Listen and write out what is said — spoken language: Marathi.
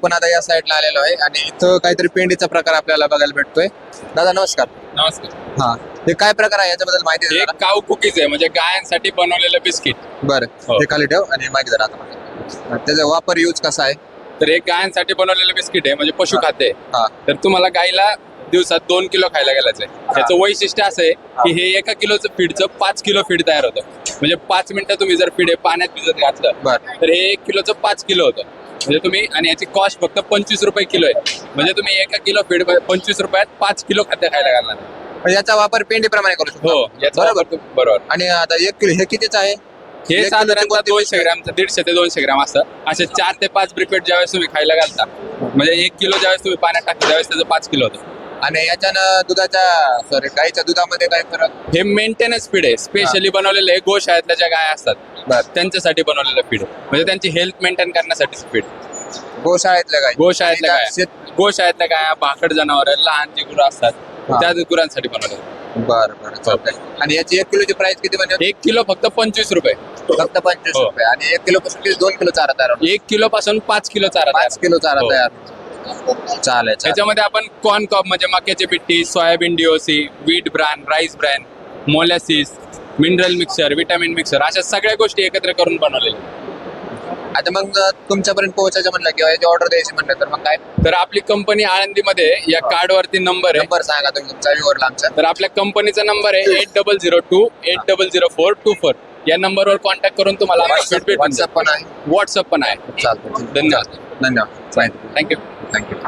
आपण आता या साईडला आलेलो आहे आणि इथं काहीतरी पेंडीचा प्रकार आपल्याला बघायला भेटतोय. दादा नमस्कार. नमस्कार. हा हे काय प्रकार आहे याच्याबद्दल माहिती हे काव कुकीज आहे म्हणजे गायांसाठी बनवलेलं बिस्किट बरं हो. हे खाली ठेव आणि माहिती जरा आता त्याचा वापर यूज कसा आहे? तर हे गायांसाठी बनवलेलं बिस्किट आहे म्हणजे पशु आहे. हा. तर तुम्हाला गाईला दिवसात दोन किलो खायला गेलाच आहे त्याचं वैशिष्ट्य असं आहे की हे एका किलोचं फीडचं पाच किलो फीड तयार होतं. म्हणजे पाच मिनिटं तुम्ही जर फीड पाण्यात भिजत घातलं बरं. तर हे एक किलोचं पाच किलो होतं. म्हणजे तुम्ही आणि याची कॉस्ट फक्त पंचवीस रुपये किलो आहे. म्हणजे तुम्ही एका किलो फीड पंचवीस रुपयात पाच किलो खाद्य खायला घालणार. म्हणजे याचा वापर पेंडीप्रमाणे करू शकतो. हो याचा बरोबर. वापर तुम्ही- बरोबर. आणि आता एक किलो हे कितीचं आहे? हे एक साधारणतः किलोचे दोनशे ग्रामचं दीडशे ते दोनशे ग्राम असतं. असे चार ते पाच ब्रिकेट ज्यावेळेस तुम्ही खायला घालता. म्हणजे एक किलो ज्यावेळेस तुम्ही पाण्यात टाकता त्यावेळेस त्याचं पाच किलो होतं. आणि याच्यानं दुधाच्या सॉरी गाईच्या दुधामध्ये काय फरक? हे मेंटेनन्स फीड आहे. स्पेशली बनवलेलं आहे गोशाळेतल्या ज्या गाय असतात बरं. त्यांच्यासाठी बनवलेलं फीड. म्हणजे त्यांची हेल्थ मेंटेन करण्यासाठी फीड. गोशाळेतल्या गाई गोशाळेतल्या आणि गाय त्या शेत- गोशाळेतल्या गाय भाकड जनावर लहान जी गुरं असतात. हा. त्या गुरांसाठी बनवलेलं. बरं बरं चालतंय. आणि याची एक किलोची प्राइस किती म्हणजे? एक किलो फक्त पंचवीस रुपये. फक्त पंचवीस हो. रुपये. आणि एक किलो पासून किती? दोन किलो चारा तयार होतो. एक किलो पासून पाच किलो चारा तयार पाच किलो चारा हो. तयार चालेल चालेल. त्याच्यामध्ये आपण कॉर्न कॉप म्हणजे मक्याची पिट्टी soybean DOC wheat bran rice bran molasses mineral mixer vitamin mixer अशा सगळ्या गोष्टी एकत्र करून बनवलेल्या आता मग तुमच्यापर्यंत पोहोचायचं म्हणलं किंवा याची ऑर्डर द्यायची म्हणलं तर मग काय? तर आपली कंपनी आळंदीमध्ये या कार्डवरती नंबर आहे. नंबर सांगा तुम्ही तुमचा आमचा तर आपल्या कंपनीचा नंबर आहे eight double zero two eight double zero four two four या नंबरवर कॉन्टॅक्ट करून तुम्हाला व्हॉट्सअप पण आहे. व्हॉट्सअप पण आहे. चालतं धन्यवाद. धन्यवाद. Thank you thank you